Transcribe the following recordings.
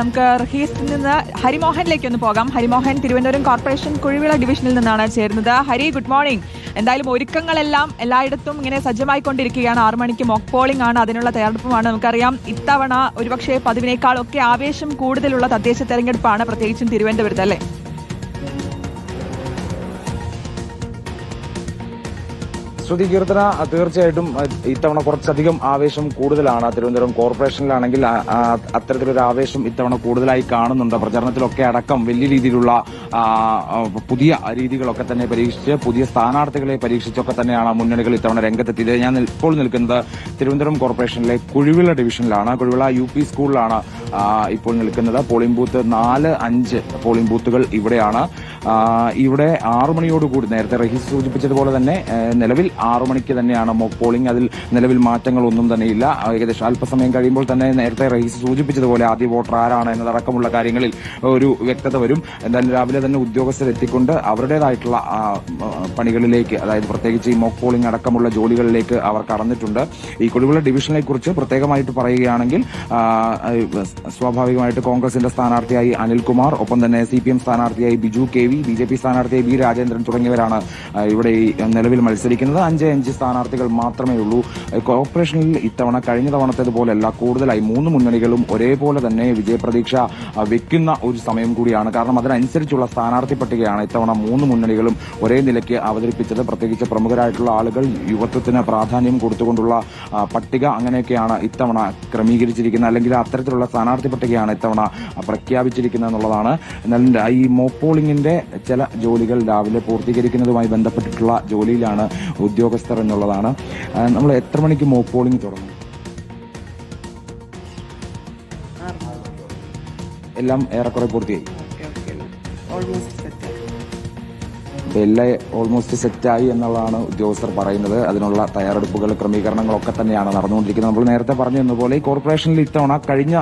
നമുക്ക് റഹീസിൽ നിന്ന് ഹരിമോഹനിലേക്ക് ഒന്ന് പോകാം. ഹരിമോഹൻ തിരുവനന്തപുരം കോർപ്പറേഷൻ കുഴിവിള ഡിവിഷനിൽ നിന്നാണ് ചേരുന്നത്. ഹരി ഗുഡ് മോർണിംഗ് എന്തായാലും ഒരുക്കങ്ങളെല്ലാം എല്ലായിടത്തും ഇങ്ങനെ സജ്ജമായിക്കൊണ്ടിരിക്കുകയാണ്. ആറു മണിക്ക് മോക്ക് പോളിംഗ് ആണ് അതിനുള്ള തയ്യാറെടുപ്പുമാണ് നമുക്കറിയാം. ഇത്തവണ ഒരുപക്ഷെ പതിവിനേക്കാളൊക്കെ ആവേശം കൂടുതലുള്ള തദ്ദേശ തെരഞ്ഞെടുപ്പാണ് പ്രത്യേകിച്ചും തിരുവനന്തപുരത്ത് അല്ലേ? ശ്രുതി കീർത്തന തീർച്ചയായിട്ടും ഇത്തവണ കുറച്ചധികം ആവേശം കൂടുതലാണ്. തിരുവനന്തപുരം കോർപ്പറേഷനിലാണെങ്കിൽ അത്തരത്തിലൊരു ആവേശം ഇത്തവണ കൂടുതലായി കാണുന്നുണ്ട്. പ്രചരണത്തിലൊക്കെ അടക്കം വലിയ രീതിയിലുള്ള പുതിയ രീതികളൊക്കെ തന്നെ പരീക്ഷിച്ച് പുതിയ സ്ഥാനാർത്ഥികളെ പരീക്ഷിച്ചൊക്കെ തന്നെയാണ് മുന്നണികൾ ഇത്തവണ രംഗത്തെത്തിയത്. ഞാൻ ഇപ്പോൾ നിൽക്കുന്നത് തിരുവനന്തപുരം കോർപ്പറേഷനിലെ കുഴിവിള ഡിവിഷനിലാണ്. കുഴിവിള യു പി സ്കൂളിലാണ് ഇപ്പോൾ നിൽക്കുന്നത്. പോളിംഗ് ബൂത്ത് നാല് അഞ്ച് പോളിംഗ് ബൂത്തുകൾ ഇവിടെയാണ്. ഇവിടെ ആറു മണിയോടുകൂടി നേരത്തെ റഹീസ് സൂചിപ്പിച്ചതുപോലെ തന്നെ നിലവിൽ ആറു മണിക്ക് തന്നെയാണ് പോളിംഗ് അതിൽ നിലവിൽ മാറ്റങ്ങളൊന്നും തന്നെയില്ല. ഏകദേശം അല്പസമയം കഴിയുമ്പോൾ തന്നെ നേരത്തെ റഹീസ് സൂചിപ്പിച്ചതുപോലെ ആദ്യ വോട്ടർ ആരാണ് എന്നതടക്കമുള്ള കാര്യങ്ങളിൽ ഒരു വ്യക്തത വരും. എന്തായാലും രാവിലെ തന്നെ ഉദ്യോഗസ്ഥരെത്തിക്കൊണ്ട് അവരുടേതായിട്ടുള്ള പണികളിലേക്ക് അതായത് പ്രത്യേകിച്ച് ഈ മോക്ക് പോളിംഗ് അടക്കമുള്ള ജോലികളിലേക്ക് അവർ കടന്നിട്ടുണ്ട്. ഈ കൊടുവിള ഡിവിഷനെ കുറിച്ച് പ്രത്യേകമായിട്ട് പറയുകയാണെങ്കിൽ സ്വാഭാവികമായിട്ട് കോൺഗ്രസിന്റെ സ്ഥാനാർത്ഥിയായി അനിൽകുമാർ ഒപ്പം തന്നെ സി പി എം സ്ഥാനാർത്ഥിയായി Biju K V B J P സ്ഥാനാർത്ഥിയായി ബി രാജേന്ദ്രൻ തുടങ്ങിയവരാണ് ഇവിടെ നിലവിൽ മത്സരിക്കുന്നത്. അഞ്ച് അഞ്ച് സ്ഥാനാർത്ഥികൾ മാത്രമേ ഉള്ളൂ. കോർപ്പറേഷനിൽ ഇത്തവണ കഴിഞ്ഞ തവണത്തേതുപോലെയല്ല കൂടുതലായി മൂന്ന് മുന്നണികളും ഒരേപോലെ തന്നെ വിജയപ്രതീക്ഷ വെക്കുന്ന ഒരു സമയം കൂടിയാണ്. കാരണം അതിനനുസരിച്ചുള്ള സ്ഥാനാർത്ഥി പട്ടികയാണ് ഇത്തവണ മൂന്ന് മുന്നണികളും ഒരേ നിലയ്ക്ക് അവതരിപ്പിച്ചത്. പ്രത്യേകിച്ച് പ്രമുഖരായിട്ടുള്ള ആളുകൾ യുവത്വത്തിന് പ്രാധാന്യം കൊടുത്തുകൊണ്ടുള്ള പട്ടിക അങ്ങനെയൊക്കെയാണ് ഇത്തവണ ക്രമീകരിച്ചിരിക്കുന്നത്. അല്ലെങ്കിൽ അത്തരത്തിലുള്ള സ്ഥാനാർത്ഥി പട്ടികയാണ് ഇത്തവണ പ്രഖ്യാപിച്ചിരിക്കുന്നത് എന്നുള്ളതാണ്. എന്നാൽ ഈ മോപ്പോളിങ്ങിന്റെ ചില ജോലികൾ രാവിലെ പൂർത്തീകരിക്കുന്നതുമായി ബന്ധപ്പെട്ടിട്ടുള്ള ജോലിയിലാണ് ഉദ്യോഗസ്ഥർ എന്നുള്ളതാണ് നമ്മൾ എത്ര മണിക്ക് മോക്ക് പോളിംഗ് തുടങ്ങും? എല്ലാം ഏറെക്കുറെ പൂർത്തിയായി. ഇപ്പൊ എല്ലാം ഓൾമോസ്റ്റ് സെറ്റായി എന്നുള്ളതാണ് ഉദ്യോഗസ്ഥർ പറയുന്നത്. അതിനുള്ള തയ്യാറെടുപ്പുകൾ ക്രമീകരണങ്ങളൊക്കെ തന്നെയാണ് നടന്നുകൊണ്ടിരിക്കുന്നത്. നമ്മൾ നേരത്തെ പറഞ്ഞു പോലെ ഈ കോർപ്പറേഷനിൽ ഇത്തവണ കഴിഞ്ഞ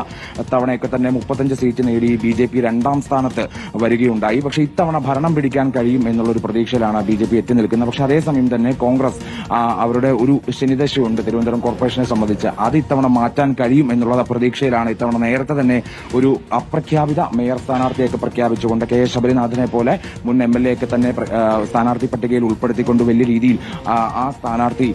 തവണയൊക്കെ തന്നെ മുപ്പത്തഞ്ച് സീറ്റ് നേടി ബി ജെ പി രണ്ടാം സ്ഥാനത്ത് വരികയുണ്ടായി. പക്ഷേ ഇത്തവണ ഭരണം പിടിക്കാൻ കഴിയും എന്നുള്ള ഒരു പ്രതീക്ഷയിലാണ് ബി ജെ പി എത്തി നിൽക്കുന്നത്. പക്ഷേ അതേസമയം തന്നെ കോൺഗ്രസ് അവരുടെ ഒരു ശനിദശയുണ്ട് തിരുവനന്തപുരം കോർപ്പറേഷനെ സംബന്ധിച്ച്. അത് ഇത്തവണ മാറ്റാൻ കഴിയും എന്നുള്ള പ്രതീക്ഷയിലാണ് ഇത്തവണ നേരത്തെ തന്നെ ഒരു അപ്രഖ്യാപിത മേയർ സ്ഥാനാർത്ഥിയൊക്കെ പ്രഖ്യാപിച്ചുകൊണ്ട് കെ എസ് ശബരിനാഥിനെ പോലെ മുൻ എം എൽ എ ഒക്കെ തന്നെ സ്ഥാനാർത്ഥി പട്ടികയിൽ ഉൾപ്പെടുത്തിക്കൊണ്ട് വലിയ രീതിയിൽ ആ, സ്ഥാനാർത്ഥി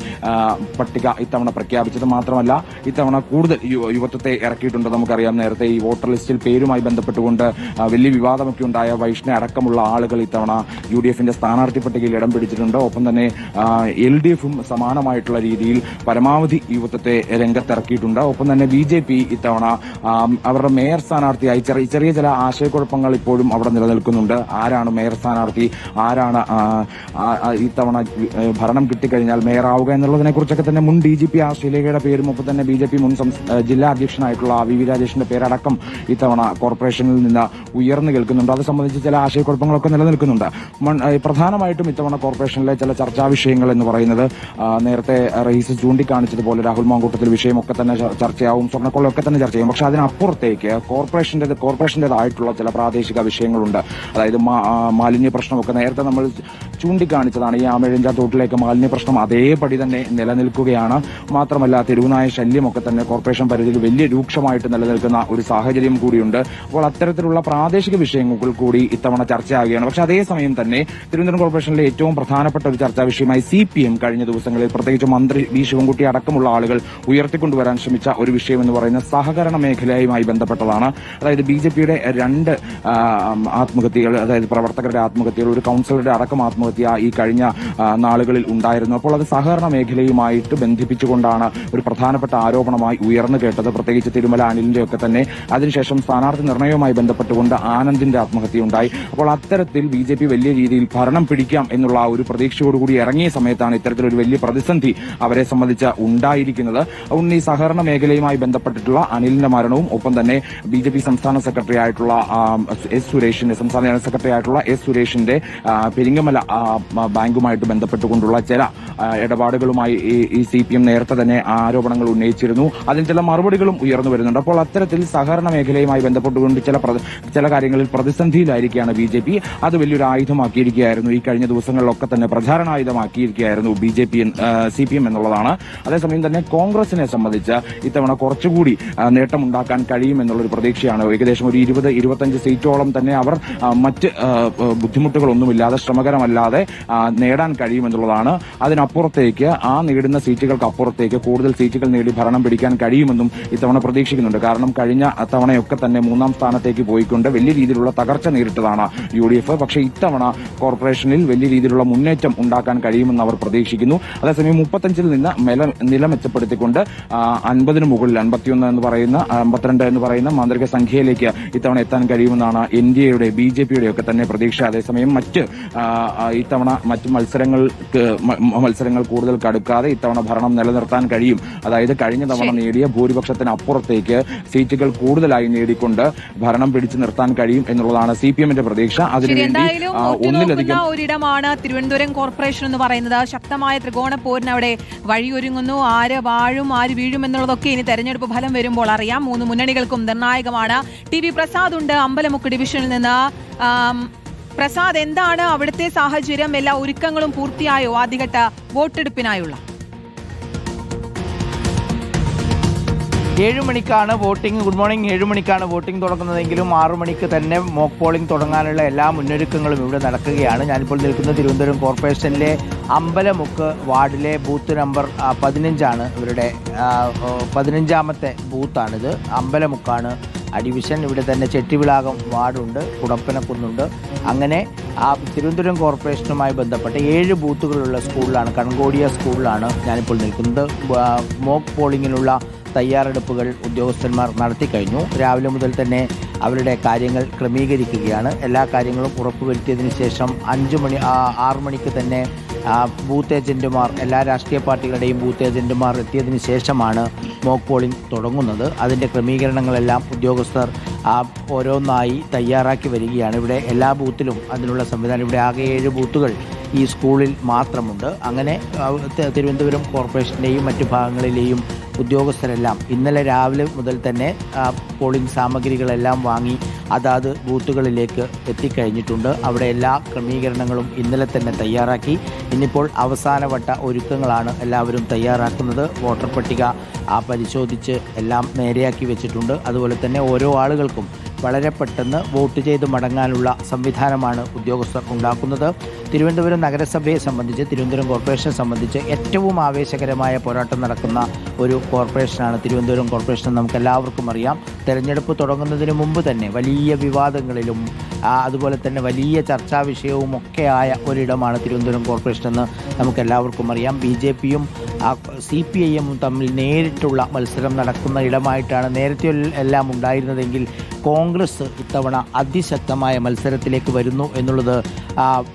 പട്ടിക ഇത്തവണ പ്രഖ്യാപിച്ചത് മാത്രമല്ല ഇത്തവണ കൂടുതൽ യുവത്വത്തെ ഇറക്കിയിട്ടുണ്ട് നമുക്കറിയാം. നേരത്തെ ഈ വോട്ടർ ലിസ്റ്റിൽ പേരുമായി ബന്ധപ്പെട്ടുകൊണ്ട് വലിയ വിവാദമൊക്കെ ഉണ്ടായ വൈഷ്ണ അടക്കമുള്ള ആളുകൾ ഇത്തവണ യു ഡി എഫിന്റെ സ്ഥാനാർത്ഥി പട്ടികയിൽ ഇടം പിടിച്ചിട്ടുണ്ട്. ഒപ്പം തന്നെ എൽ ഡി എഫും സമാനമായിട്ടുള്ള രീതിയിൽ പരമാവധി യുവത്വത്തെ രംഗത്തിറക്കിയിട്ടുണ്ട്. ഒപ്പം തന്നെ ബി ജെ പി ഇത്തവണ അവരുടെ മേയർ സ്ഥാനാർത്ഥിയായി ചെറിയ ചെറിയ ചില ആശയക്കുഴപ്പങ്ങൾ ഇപ്പോഴും അവിടെ നിലനിൽക്കുന്നുണ്ട്. ആരാണ് മേയർ സ്ഥാനാർത്ഥി? ആരാണ് ആ, ഇത്തവണ ഭരണം കിട്ടിക്കഴിഞ്ഞാൽ മേയർ ആവുക എന്നുള്ളതിനെ കുറിച്ചൊക്കെ തന്നെ മുൻ ഡി ജി പി ആർ ശ്രീലേഖയുടെ പേരും ഒപ്പം തന്നെ ബി ജെ പി മുൻ ജില്ലാ അധ്യക്ഷനായിട്ടുള്ള വി വി രാജേഷിന്റെ പേരടക്കം ഇത്തവണ കോർപ്പറേഷനിൽ നിന്ന് ഉയർന്നു കേൾക്കുന്നുണ്ട്. അത് സംബന്ധിച്ച് ചില ആശയക്കുഴപ്പങ്ങളൊക്കെ നിലനിൽക്കുന്നുണ്ട്. പ്രധാനമായിട്ടും ഇത്തവണ കോർപ്പറേഷനിലെ ചില ചർച്ചാ വിഷയങ്ങൾ എന്ന് പറയുന്നത് നേരത്തെ റഹീസ് ചൂണ്ടിക്കാണിച്ചതുപോലെ രാഹുൽ മാങ്കൂട്ടത്തിൽ വിഷയമൊക്കെ തന്നെ ചർ- ചർച്ചയാവും സ്വർണക്കൊള്ളൊക്കെ തന്നെ ചർച്ച ചെയ്യും. പക്ഷെ അതിനപ്പുറത്തേക്ക് കോർപ്പറേഷന്റെ കോർപ്പറേഷന്റേതായിട്ടുള്ള ചില പ്രാദേശിക വിഷയങ്ങളുണ്ട്. അതായത് മാലിന്യ പ്രശ്നമൊക്കെ നേരത്തെ നമ്മൾ ചൂണ്ടിക്കാണിച്ചതാണ് ഈ ആമഴഞ്ച തോട്ടിലേക്ക് മാലിന്യ പ്രശ്നം അതേപടി തന്നെ നിലനിൽക്കുകയാണ്. മാത്രമല്ല തെരുവുനായ ശല്യമൊക്കെ തന്നെ കോർപ്പറേഷൻ പരിധിയിൽ വലിയ രൂക്ഷമായിട്ട് നിലനിൽക്കുന്ന ഒരു സാഹചര്യം കൂടിയുണ്ട്. അപ്പോൾ അത്തരത്തിലുള്ള പ്രാദേശിക വിഷയങ്ങൾ കൂടി ഇത്തവണ ചർച്ചയാകുകയാണ് പക്ഷെ അതേസമയം തന്നെ തിരുവനന്തപുരം കോർപ്പറേഷനിലെ ഏറ്റവും പ്രധാനപ്പെട്ട ഒരു ചർച്ചാ വിഷയമായി സി പി എം കഴിഞ്ഞ ദിവസങ്ങളിൽ പ്രത്യേകിച്ച് മന്ത്രി വി ശിവൻകുട്ടി അടക്കമുള്ള ആളുകൾ ഉയർത്തിക്കൊണ്ടുവരാൻ ശ്രമിച്ച ഒരു വിഷയം എന്ന് പറയുന്ന സഹകരണ മേഖലയുമായി ബന്ധപ്പെട്ടതാണ്. അതായത് ബി ജെ പിയുടെ രണ്ട് ആത്മഹത്യകൾ അതായത് പ്രവർത്തകരുടെ ആത്മഹത്യകൾ ഒരു കൌൺസിലറുടെ അടക്കം ആത്മഹത്യ ഈ കഴിഞ്ഞ നാളുകളിൽ ഉണ്ടായിരുന്നു. അപ്പോൾ അത് സഹകരണ മേഖലയുമായിട്ട് ബന്ധിപ്പിച്ചുകൊണ്ടാണ് ഒരു പ്രധാനപ്പെട്ട ആരോപണമായി ഉയർന്നു കേട്ടത്. പ്രത്യേകിച്ച് തിരുമല അനിലിന്റെ ഒക്കെ തന്നെ. അതിനുശേഷം സ്ഥാനാർത്ഥി നിർണയവുമായി ബന്ധപ്പെട്ടുകൊണ്ട് ആനന്ദിന്റെ ആത്മഹത്യയുണ്ടായി അപ്പോൾ അത്തരത്തിൽ ബി ജെ പി വലിയ രീതിയിൽ ഭരണം പിടിക്കാം എന്നുള്ള ഒരു പ്രതീക്ഷയോടുകൂടി ഇറങ്ങിയ സമയത്താണ് ഇത്തരത്തിലൊരു വലിയ പ്രതിസന്ധി അവരെ സംബന്ധിച്ച് ഉണ്ടായിരിക്കുന്നത്. അതുകൊണ്ട് ഈ സഹകരണ മേഖലയുമായി ബന്ധപ്പെട്ടിട്ടുള്ള അനിലിന്റെ മരണവും ഒപ്പം തന്നെ ബി ജെ പി സംസ്ഥാന സെക്രട്ടറി ആയിട്ടുള്ള എസ് സുരേഷിന്റെ സംസ്ഥാന ജനറൽ സെക്രട്ടറി ആയിട്ടുള്ള എസ് സുരേഷിന്റെ പെരിങ്ങമല ബാങ്കുമായിട്ട് ബന്ധപ്പെട്ടുകൊണ്ടുള്ള ചില ഇടപാടുകളുമായി ഈ- സി പി എം നേരത്തെ തന്നെ ആരോപണങ്ങൾ ഉന്നയിച്ചിരുന്നു. അതിന് ചില മറുപടികളും ഉയർന്നു വരുന്നുണ്ട്. അപ്പോൾ അത്തരത്തിൽ സഹകരണ മേഖലയുമായി ബന്ധപ്പെട്ടുകൊണ്ട് ചില ചില കാര്യങ്ങളിൽ പ്രതിസന്ധിയിലായിരിക്കുകയാണ് ബി ജെ പി. അത് വലിയൊരു ആയുധമാക്കിയിരിക്കുകയായിരുന്നു. ഈ കഴിഞ്ഞ ദിവസങ്ങളിലൊക്കെ തന്നെ പ്രചാരണായുധമാക്കിയിരിക്കുകയായിരുന്നു B J P C P M എന്നുള്ളതാണ്. അതേസമയം തന്നെ കോൺഗ്രസിനെ സംബന്ധിച്ച് ഇത്തവണ കുറച്ചുകൂടി നേട്ടമുണ്ടാക്കാൻ കഴിയും എന്നുള്ളൊരു പ്രതീക്ഷയാണ്. ഏകദേശം ഒരു ഇരുപത് ഇരുപത്തഞ്ച് സീറ്റോളം തന്നെ അവർ മറ്റ് ബുദ്ധിമുട്ടുകളൊന്നുമില്ലാതെ ശ്രമകരമല്ലാതെ നേടാൻ കഴിയുമെന്നുള്ളതാണ്. അതിനപ്പുറത്തേക്ക് ആ നേടുന്ന സീറ്റുകൾക്ക് അപ്പുറത്തേക്ക് കൂടുതൽ സീറ്റുകൾ നേടി ഭരണം പിടിക്കാൻ കഴിയുമെന്നും ഇത്തവണ പ്രതീക്ഷിക്കുന്നുണ്ട്. കാരണം കഴിഞ്ഞ തവണയൊക്കെ തന്നെ മൂന്നാം സ്ഥാനത്തേക്ക് പോയിക്കൊണ്ട് വലിയ രീതിയിലുള്ള തകർച്ച നേരിട്ടതാണ് യു ഡി എഫ് പക്ഷേ ഇത്തവണ കോർപ്പറേഷനിൽ വലിയ രീതിയിലുള്ള മുന്നേറ്റം ഉണ്ടാക്കാൻ കഴിയുമെന്ന് അവർ പ്രതീക്ഷിക്കുന്നു. അതേസമയം മുപ്പത്തഞ്ചിൽ നിന്ന് നില നില മെച്ചപ്പെടുത്തിക്കൊണ്ട് അൻപതിന് മുകളിൽ അൻപത്തിയൊന്ന് എന്ന് പറയുന്ന അമ്പത്തിരണ്ട് എന്ന് പറയുന്ന മാന്ത്രിക സംഖ്യയിലേക്ക് ഇത്തവണ എത്താൻ കഴിയുമെന്നാണ് എൻ ഡി എയുടെ ബി ജെ പിയുടെ ഒക്കെ തന്നെ പ്രതീക്ഷ. അതേസമയം മറ്റ് ഇത്തവണ മറ്റു മത്സരങ്ങൾക്ക് മത്സരങ്ങൾ കൂടുതൽ കടുക്കാതെ ഇത്തവണ ഭരണം നിലനിർത്താൻ കഴിയും. അതായത് കഴിഞ്ഞ തവണ നേടിയ ഭൂരിപക്ഷത്തിന് അപ്പുറത്തേക്ക് സീറ്റുകൾ കൂടുതലായി നേടിക്കൊണ്ട് ഭരണം പിടിച്ചു നിർത്താൻ കഴിയും എന്നുള്ളതാണ് സി പി എമ്മിന്റെ പ്രതീക്ഷ. അതിനുവേണ്ടി ഒന്നിലധികം ഒരിടമാണ് തിരുവനന്തപുരം കോർപ്പറേഷൻ എന്ന് പറയുന്നത്. ശക്തമായ ത്രികോണ പോരിന് അവിടെ വഴിയൊരുങ്ങുന്നു. ആര് വാഴും ആര് വീഴും എന്നുള്ളതൊക്കെ ഇനി തെരഞ്ഞെടുപ്പ് ഫലം വരുമ്പോൾ അറിയാം. മൂന്ന് മുന്നണികൾക്കും നിർണായകമാണ്. ടി വി പ്രസാദ് ഉണ്ട് അമ്പലമുക്ക് ഡിവിഷനിൽ നിന്ന്. പ്രസാദ് എന്താണ് അവിടുത്തെ സാഹചര്യം? എല്ലാ ഒരുക്കങ്ങളും പൂർത്തിയായോ? ആദ്യഘട്ട വോട്ടെടുപ്പിനായുള്ള. ഏഴ് മണിക്കാണ് വോട്ടിംഗ്. Good morning. ഏഴ് മണിക്കാണ് വോട്ടിംഗ് തുടങ്ങുന്നതെങ്കിലും ആറു മണിക്ക് തന്നെ മോക്ക് പോളിംഗ് തുടങ്ങാനുള്ള എല്ലാ മുന്നൊരുക്കങ്ങളും ഇവിടെ നടക്കുകയാണ്. ഞാനിപ്പോൾ നിൽക്കുന്ന തിരുവനന്തപുരം കോർപ്പറേഷനിലെ അമ്പലമുക്ക് വാർഡിലെ ബൂത്ത് നമ്പർ പതിനഞ്ചാണ്. ഇവരുടെ പതിനഞ്ചാമത്തെ ബൂത്താണിത്. അമ്പലമുക്കാണ് ഡിവിഷൻ ഇവിടെ തന്നെ ചെട്ടിവിളാകം വാർഡുണ്ട് കുടപ്പനക്കുന്നുണ്ട്. അങ്ങനെ ആ തിരുവനന്തപുരം കോർപ്പറേഷനുമായി ബന്ധപ്പെട്ട ഏഴ് ബൂത്തുകളുള്ള സ്കൂളിലാണ് കൺകോടിയ സ്കൂളിലാണ് ഞാനിപ്പോൾ നിൽക്കുന്നത്. മോക്ക് പോളിങ്ങിനുള്ള തയ്യാറെടുപ്പുകൾ ഉദ്യോഗസ്ഥന്മാർ നടത്തിക്കഴിഞ്ഞു രാവിലെ മുതൽ തന്നെ അവരുടെ കാര്യങ്ങൾ ക്രമീകരിക്കുകയാണ്. എല്ലാ കാര്യങ്ങളും ഉറപ്പുവരുത്തിയതിനു ശേഷം അഞ്ച് മണി ആറ് മണിക്ക് തന്നെ ബൂത്ത് ഏജന്റുമാർ എല്ലാ രാഷ്ട്രീയ പാർട്ടികളുടെയും ബൂത്ത് ഏജന്റുമാർ എത്തിയതിന് ശേഷമാണ് മോക്ക് പോളിംഗ് തുടങ്ങുന്നത്. അതിന്റെ ക്രമീകരണങ്ങളെല്ലാം ഉദ്യോഗസ്ഥർ ഓരോന്നായി തയ്യാറാക്കി വരികയാണ്. ഇവിടെ എല്ലാ ബൂത്തിലും അതിനുള്ള സംവിധാനം ഇവിടെ ആകെ ഏഴ് ബൂത്തുകൾ ഈ സ്കൂളിൽ മാത്രമുണ്ട്. അങ്ങനെ തിരുവനന്തപുരം കോർപ്പറേഷന്റെയും മറ്റു ഭാഗങ്ങളിലെയും ഉദ്യോഗസ്ഥരെല്ലാം ഇന്നലെ രാവിലെ മുതൽ തന്നെ പോളിംഗ് സാമഗ്രികളെല്ലാം വാങ്ങി അതാത് ബൂത്തുകളിലേക്ക് എത്തിക്കഴിഞ്ഞിട്ടുണ്ട്. അവിടെ എല്ലാ ക്രമീകരണങ്ങളും ഇന്നലെ തന്നെ തയ്യാറാക്കി. ഇന്നിപ്പോൾ അവസാനവട്ട ഒരുക്കങ്ങളാണ് എല്ലാവരും തയ്യാറാക്കുന്നത്. വോട്ടർ പട്ടിക പരിശോധിച്ച് എല്ലാം നേരെയാക്കി വെച്ചിട്ടുണ്ട്. അതുപോലെ തന്നെ ഓരോ ആളുകൾക്കും വളരെ പെട്ടെന്ന് വോട്ട് ചെയ്ത് മടങ്ങാനുള്ള സംവിധാനമാണ് ഉദ്യോഗസ്ഥർ ഉണ്ടാക്കുന്നത്. തിരുവനന്തപുരം നഗരസഭയെ സംബന്ധിച്ച് തിരുവനന്തപുരം കോർപ്പറേഷനെ സംബന്ധിച്ച് ഏറ്റവും ആവേശകരമായ പോരാട്ടം നടക്കുന്ന ഒരു കോർപ്പറേഷനാണ് തിരുവനന്തപുരം കോർപ്പറേഷൻ നമുക്ക് എല്ലാവർക്കും അറിയാം. തെരഞ്ഞെടുപ്പ് തുടങ്ങുന്നതിന് മുമ്പ് തന്നെ വലിയ വിവാദങ്ങളിലും അതുപോലെ തന്നെ വലിയ ചർച്ചാ വിഷയവും ഒക്കെ ആയ ഒരിടമാണ് തിരുവനന്തപുരം കോർപ്പറേഷൻ എന്ന് നമുക്ക് എല്ലാവർക്കും അറിയാം. ബി ജെ പിയും സി പി ഐ എമ്മും തമ്മിൽ നേരിട്ടുള്ള മത്സരം നടക്കുന്ന ഇടമായിട്ടാണ് നേരത്തെ എല്ലാം ഉണ്ടായിരുന്നതെങ്കിൽ കോൺഗ്രസ് ഇത്തവണ അതിശക്തമായ മത്സരത്തിലേക്ക് വരുന്നു എന്നുള്ളത്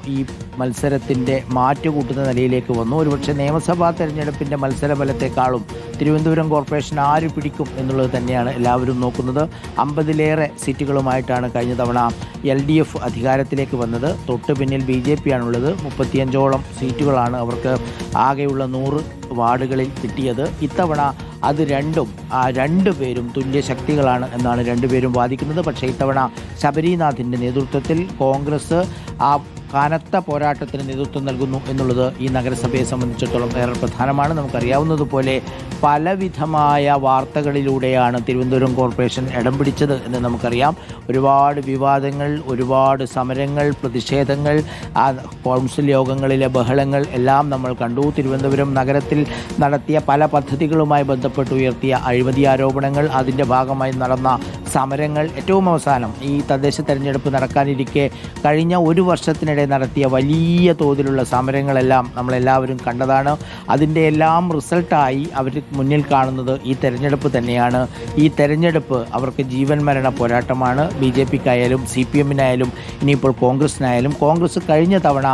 ഈ മത്സരത്തിന്റെ മാറ്റുകൂട്ടുന്ന നിലയിലേക്ക് വന്നു. ഒരുപക്ഷെ നിയമസഭാ തെരഞ്ഞെടുപ്പിന്റെ മത്സരഫലത്തെക്കാളും തിരുവനന്തപുരം കോർപ്പറേഷൻ ആര് പിടിക്കും എന്നുള്ളത് തന്നെയാണ് എല്ലാവരും നോക്കുന്നത്. അമ്പതിലേറെ സീറ്റുകളുമായിട്ടാണ് കഴിഞ്ഞ തവണ എൽ ഡി എഫ് അധികാരത്തിലേക്ക് വന്നത്. തൊട്ട് പിന്നിൽ ബി ജെ പി ആണുള്ളത് മുപ്പത്തിയഞ്ചോളം സീറ്റുകളാണ് അവർക്ക് ആകെയുള്ള നൂറ് വാർഡുകളിൽ കിട്ടിയത്. ഇത്തവണ അത് രണ്ടും ആ രണ്ടു പേരും തുല്യ ശക്തികളാണ് എന്നാണ് രണ്ടുപേരും വാദിക്കുന്നത്. പക്ഷേ ഇത്തവണ ശബരിനാഥിന്റെ നേതൃത്വത്തിൽ കോൺഗ്രസ് ആ കനത്ത പോരാട്ടത്തിന് നേതൃത്വം നൽകുന്നു എന്നുള്ളത് ഈ നഗരസഭയെ സംബന്ധിച്ചിടത്തോളം ഏറെ പ്രധാനമാണ്. നമുക്കറിയാവുന്നതുപോലെ പലവിധമായ വാർത്തകളിലൂടെയാണ് തിരുവനന്തപുരം കോർപ്പറേഷൻ ഇടം പിടിച്ചത് എന്ന് നമുക്കറിയാം. ഒരുപാട് വിവാദങ്ങൾ ഒരുപാട് സമരങ്ങൾ പ്രതിഷേധങ്ങൾ ആ കൗൺസിൽ യോഗങ്ങളിലെ ബഹളങ്ങൾ എല്ലാം നമ്മൾ കണ്ടു. തിരുവനന്തപുരം നഗരത്തിൽ നടത്തിയ പല പദ്ധതികളുമായി ബന്ധപ്പെട്ട് ഉയർത്തിയ അഴിമതി ആരോപണങ്ങൾ അതിന്റെ ഭാഗമായി നടന്ന സമരങ്ങൾ ഏറ്റവും അവസാനം ഈ തദ്ദേശ തെരഞ്ഞെടുപ്പ് നടക്കാനിരിക്കെ കഴിഞ്ഞ ഒരു വർഷത്തിനിടെ നടത്തിയ വലിയ തോതിലുള്ള സമരങ്ങളെല്ലാം നമ്മളെല്ലാവരും കണ്ടതാണ്. അതിന്റെ എല്ലാം റിസൾട്ടായി അവർ മുന്നിൽ കാണുന്നത് ഈ തെരഞ്ഞെടുപ്പ് തന്നെയാണ്. ഈ തെരഞ്ഞെടുപ്പ് അവർക്ക് ജീവൻ മരണ പോരാട്ടമാണ്. ബി ജെ പിക്കായാലും സി പി എമ്മിനായാലും ഇനിയിപ്പോൾ കോൺഗ്രസിനായാലും കോൺഗ്രസ് കഴിഞ്ഞ തവണ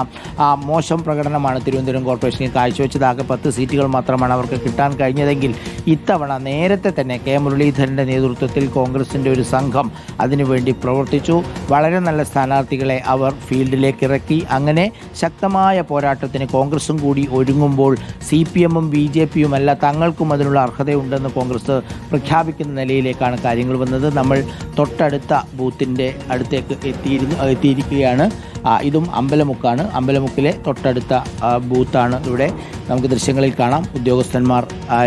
മോശം പ്രകടനമാണ് തിരുവനന്തപുരം കോർപ്പറേഷനിൽ കാഴ്ചവെച്ചത് ആകെ പത്ത് സീറ്റുകൾ മാത്രമാണ് അവർക്ക് കിട്ടാൻ കഴിഞ്ഞതെങ്കിൽ ഇത്തവണ നേരത്തെ തന്നെ കെ മുരളീധരന്റെ നേതൃത്വത്തിൽ കോൺഗ്രസിന്റെ കോൺഗ്രസിന്റെ ഒരു സംഘം അതിനുവേണ്ടി പ്രവർത്തിച്ചു. വളരെ നല്ല സ്ഥാനാർത്ഥികളെ അവർ ഫീൽഡിലേക്ക് ഇറക്കി അങ്ങനെ ശക്തമായ പോരാട്ടത്തിന് കോൺഗ്രസും കൂടി ഒരുങ്ങുമ്പോൾ സി പി എമ്മും ബി ജെ പിയും അല്ല തങ്ങൾക്കും അതിനുള്ള അർഹതയുണ്ടെന്ന് കോൺഗ്രസ് പ്രഖ്യാപിക്കുന്ന നിലയിലേക്കാണ് കാര്യങ്ങൾ വന്നത്. നമ്മൾ തൊട്ടടുത്ത ബൂത്തിന്റെ അടുത്തേക്ക് എത്തിയിരുന്നു എത്തിയിരിക്കുകയാണ്. ഇതും അമ്പലമുക്കാണ്. അമ്പലമുക്കിലെ തൊട്ടടുത്ത ബൂത്താണ് ഇവിടെ. നമുക്ക് ദൃശ്യങ്ങളിൽ കാണാം. ഉദ്യോഗസ്ഥന്മാർ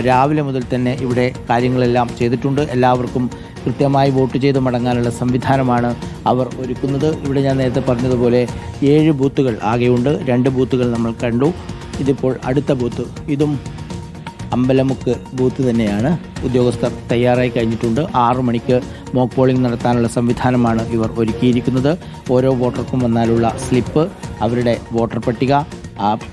രാവിലെ മുതൽ തന്നെ ഇവിടെ കാര്യങ്ങളെല്ലാം ചെയ്തിട്ടുണ്ട്. എല്ലാവർക്കും കൃത്യമായി വോട്ട് ചെയ്ത് മടങ്ങാനുള്ള സംവിധാനമാണ് അവർ ഒരുക്കുന്നത്. ഇവിടെ ഞാൻ നേരത്തെ പറഞ്ഞതുപോലെ ഏഴ് ബൂത്തുകൾ ആകെയുണ്ട്. രണ്ട് ബൂത്തുകൾ നമ്മൾ കണ്ടു. ഇതിപ്പോൾ അടുത്ത ബൂത്ത്. ഇതും അമ്പലമുക്ക് ബൂത്ത് തന്നെയാണ്. ഉദ്യോഗസ്ഥർ തയ്യാറായി കഴിഞ്ഞിട്ടുണ്ട്. ആറു മണിക്ക് മോക്ക് പോളിംഗ് നടത്താനുള്ള സംവിധാനമാണ് ഇവർ ഒരുക്കിയിരിക്കുന്നത്. ഓരോ വോട്ടർക്കും വന്നാലുള്ള സ്ലിപ്പ് അവരുടെ വോട്ടർ പട്ടിക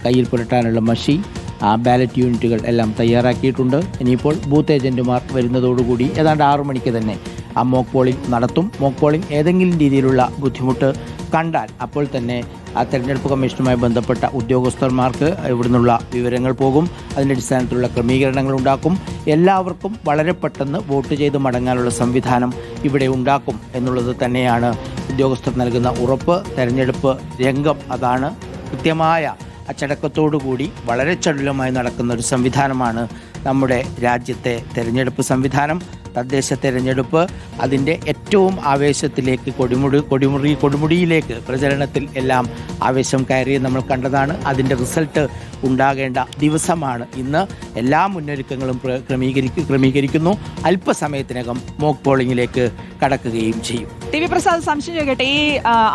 കയ്യിൽ പുരട്ടാനുള്ള മഷി ആ ബാലറ്റ് യൂണിറ്റുകൾ എല്ലാം തയ്യാറാക്കിയിട്ടുണ്ട്. ഇനിയിപ്പോൾ ബൂത്ത് ഏജന്റുമാർ വരുന്നതോടുകൂടി ഏതാണ്ട് ആറു മണിക്ക് തന്നെ ആ മോക്ക് പോളിംഗ് നടത്തും. മോക്ക് പോളിംഗ് ഏതെങ്കിലും രീതിയിലുള്ള ബുദ്ധിമുട്ട് കണ്ടാൽ അപ്പോൾ തന്നെ ആ തെരഞ്ഞെടുപ്പ് കമ്മീഷനുമായി ബന്ധപ്പെട്ട ഉദ്യോഗസ്ഥന്മാർക്ക് ഇവിടുന്നുള്ള വിവരങ്ങൾ പോകും. അതിന്റെ അടിസ്ഥാനത്തിലുള്ള ക്രമീകരണങ്ങൾ ഉണ്ടാക്കും. എല്ലാവർക്കും വളരെ പെട്ടെന്ന് വോട്ട് ചെയ്ത് മടങ്ങാനുള്ള സംവിധാനം ഇവിടെ ഉണ്ടാക്കും എന്നുള്ളത് തന്നെയാണ് ഉദ്യോഗസ്ഥർ നൽകുന്ന ഉറപ്പ്. തെരഞ്ഞെടുപ്പ് രംഗം അതാണ് കൃത്യമായ അച്ചടക്കത്തോടുകൂടി വളരെ ചടുലമായി നടക്കുന്ന ഒരു സംവിധാനമാണ് നമ്മുടെ രാജ്യത്തെ തെരഞ്ഞെടുപ്പ് സംവിധാനം. തദ്ദേശ തെരഞ്ഞെടുപ്പ് അതിന്റെ ഏറ്റവും ആവേശത്തിലേക്ക് കൊടിമുടി കൊടിമുറി കൊടുമുടിയിലേക്ക് പ്രചരണത്തിൽ എല്ലാം ആവേശം കയറി നമ്മൾ കണ്ടതാണ്. അതിന്റെ റിസൾട്ട് ഉണ്ടാകേണ്ട ദിവസമാണ് ഇന്ന്. എല്ലാ മുന്നൊരുക്കങ്ങളും ക്രമീകരിക്കു ക്രമീകരിക്കുന്നു. അല്പസമയത്തിനകം മോക്ക് പോളിങ്ങിലേക്ക് കടക്കുകയും ചെയ്യും. ടി വി പ്രസാദ് സംശയം ചോദിക്കട്ടെ. ഈ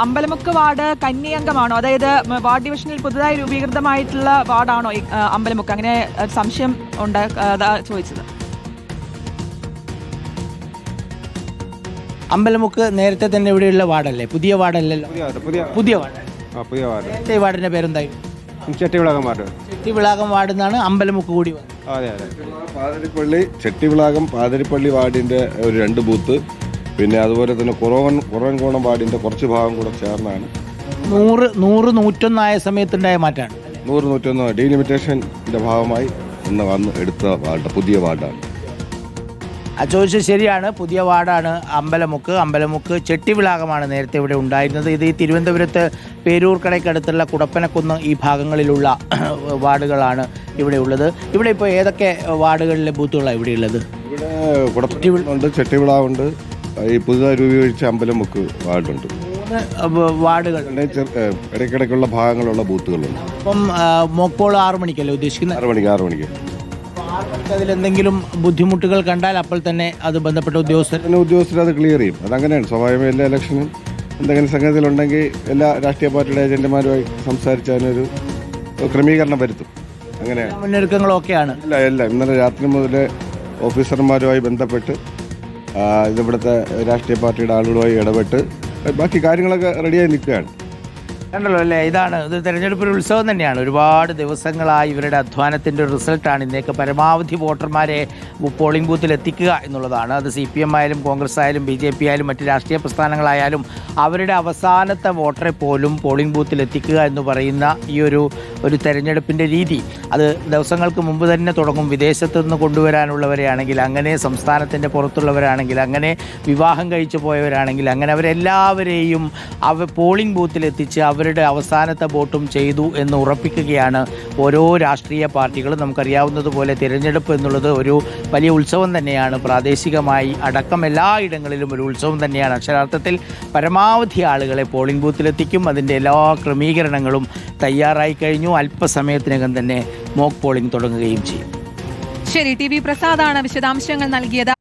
അമ്പലമുക്ക് വാർഡ് കന്നി അംഗമാണോ അതായത് വാർഡ് ഡിവിഷനിൽ പുതുതായി രൂപീകൃതമായിട്ടുള്ള വാർഡാണോ ഈ അമ്പലമുക്ക്? അങ്ങനെ സംശയം ഉണ്ട് അതാ ചോദിച്ചത്. അമ്പലമുക്ക് നേരത്തെ തന്നെ ഇവിടെയുള്ള വാർഡല്ലേ? പുതിയ വാർഡല്ലല്ലോ പുതിയ വാർഡ് പുതിയ വാർഡ്. ആ പുതിയ വാർഡ്. നേരത്തെ ഈ വാർഡിന്റെ പേരെന്തായി? ചെട്ടിവിളാകം വാർഡ്. ചെട്ടിവിളാകം വാർഡ് എന്നാണ് അമ്പലമുക്ക് കൂടി വന്നത്. അതെ അതെ. പാതിരിപ്പള്ളി. ചെട്ടിവിളാകം പാതിരിപ്പള്ളി വാർഡിന്റെ ഒരു രണ്ട് ബൂത്ത്. പിന്നെ അതുപോലെ തന്നെ കുറവൻ കുറവൻകോണം വാർഡിന്റെ കുറച്ച് ഭാഗം കൂടെ ചേർന്നാണ്. നൂറ് നൂറ് നൂറ്റൊന്നായ സമയത്തുണ്ടായ മാറ്റാണ് നൂറ് നൂറ്റൊന്ന് ഡീലിമിറ്റേഷന്റെ ഭാഗമായി ഇന്ന് വന്ന് എടുത്ത വാർഡ് പുതിയ വാർഡാണ്. ആ ചോദിച്ചത് ശരിയാണ്. പുതിയ വാർഡാണ് അമ്പലമുക്ക്. അമ്പലമുക്ക് ചെട്ടിവിളാകമാണ് നേരത്തെ ഇവിടെ ഉണ്ടായിരുന്നത്. ഇത് ഈ തിരുവനന്തപുരത്ത് പേരൂർക്കടയ്ക്കടുത്തുള്ള കുടപ്പനക്കുന്ന് ഈ ഭാഗങ്ങളിലുള്ള വാർഡുകളാണ് ഇവിടെ ഉള്ളത്. ഇവിടെ ഇപ്പോൾ ഏതൊക്കെ വാർഡുകളിലെ ബൂത്തുകളാണ് ഇവിടെ ഉള്ളത്? ഇവിടെ കുടപ്പുണ്ട് ചെട്ടിവിളാവുണ്ട് ഈ പുതുതായി രൂപീകരിച്ച അമ്പലമുക്ക് വാർഡുണ്ട്. മൂന്ന് വ- വാർഡുകൾ. ഇടയ്ക്കിടയ്ക്കുള്ള ഭാഗങ്ങളുള്ള ബൂത്തുകളുണ്ട്. അപ്പം മോക്കോൾ ആറു മണിക്കല്ലേ ഉദ്ദേശിക്കുന്നത്? ആറു മണിക്ക് ആറു മണിക്ക്. അതിലെന്തെങ്കിലും ബുദ്ധിമുട്ടുകൾ കണ്ടാൽ അപ്പോൾ തന്നെ അത് ബന്ധപ്പെട്ട ഉദ്യോഗസ്ഥർ ഉദ്യോഗസ്ഥർ അത് ക്ലിയർ ചെയ്യും. അതങ്ങനെയാണ് സ്വാഭാവികമായി എല്ലാ ഇലക്ഷനും എന്തെങ്കിലും സംഗതികളുണ്ടെങ്കിൽ എല്ലാ രാഷ്ട്രീയ പാർട്ടിയുടെ ഏജന്റുമാരുമായി സംസാരിച്ച് അതിനൊരു ക്രമീകരണം വരുത്തും. അങ്ങനെയാണ്. മുന്നൊരുക്കങ്ങളൊക്കെയാണ് ഇല്ല ഇല്ല. ഇന്നലെ രാത്രി മുതൽ ഓഫീസർമാരുമായി ബന്ധപ്പെട്ട് ഇതിവിടുത്തെ രാഷ്ട്രീയ പാർട്ടിയുടെ ആളുകളുമായി ഇടപെട്ട് ബാക്കി കാര്യങ്ങളൊക്കെ റെഡിയായി നിൽക്കുകയാണ്. കണ്ടല്ലോ അല്ലേ? ഇതാണ്. ഇത് തെരഞ്ഞെടുപ്പ് ഒരു ഉത്സവം തന്നെയാണ്. ഒരുപാട് ദിവസങ്ങളായി ഇവരുടെ അധ്വാനത്തിന്റെ ഒരു റിസൾട്ടാണ്. ഇന്നേക്ക് പരമാവധി വോട്ടർമാരെ പോളിംഗ് ബൂത്തിൽ എത്തിക്കുക എന്നുള്ളതാണ്. അത് സി പി എം ആയാലും കോൺഗ്രസ് ആയാലും ബി ജെ പി ആയാലും മറ്റ് രാഷ്ട്രീയ പ്രസ്ഥാനങ്ങളായാലും അവരുടെ അവസാനത്തെ വോട്ടറെ പോലും പോളിംഗ് ബൂത്തിൽ എത്തിക്കുക എന്ന് പറയുന്ന ഈ ഒരു ഒരു തെരഞ്ഞെടുപ്പിന്റെ രീതി. അത് ദിവസങ്ങൾക്ക് മുമ്പ് തന്നെ തുടങ്ങും. വിദേശത്തു നിന്ന് കൊണ്ടുവരാനുള്ളവരെ ആണെങ്കിൽ അങ്ങനെ സംസ്ഥാനത്തിന്റെ പുറത്തുള്ളവരാണെങ്കിൽ അങ്ങനെ വിവാഹം കഴിച്ചു പോയവരാണെങ്കിൽ അങ്ങനെ അവരെല്ലാവരെയും അവ പോളിംഗ് ബൂത്തിൽ എത്തിച്ച് അവരുടെ അവസാനത്തെ വോട്ടും ചെയ്തു എന്ന് ഉറപ്പിക്കുകയാണ് ഓരോ രാഷ്ട്രീയ പാർട്ടികളും. നമുക്കറിയാവുന്നതുപോലെ തിരഞ്ഞെടുപ്പ് എന്നുള്ളത് ഒരു വലിയ ഉത്സവം തന്നെയാണ്. പ്രാദേശികമായി അടക്കം എല്ലായിടങ്ങളിലും ഒരു ഉത്സവം തന്നെയാണ്. അക്ഷരാർത്ഥത്തിൽ പരമാവധി ആളുകളെ പോളിംഗ് ബൂത്തിലെത്തിക്കും അതിന്റെ എല്ലാ ക്രമീകരണങ്ങളും തയ്യാറായി കഴിഞ്ഞു. അല്പസമയത്തിനകം തന്നെ മോക്ക് പോളിംഗ് തുടങ്ങുകയും ചെയ്യും. ശരി ടി വി പ്രസാദാണ് വിശദാംശങ്ങൾ നൽകിയത്.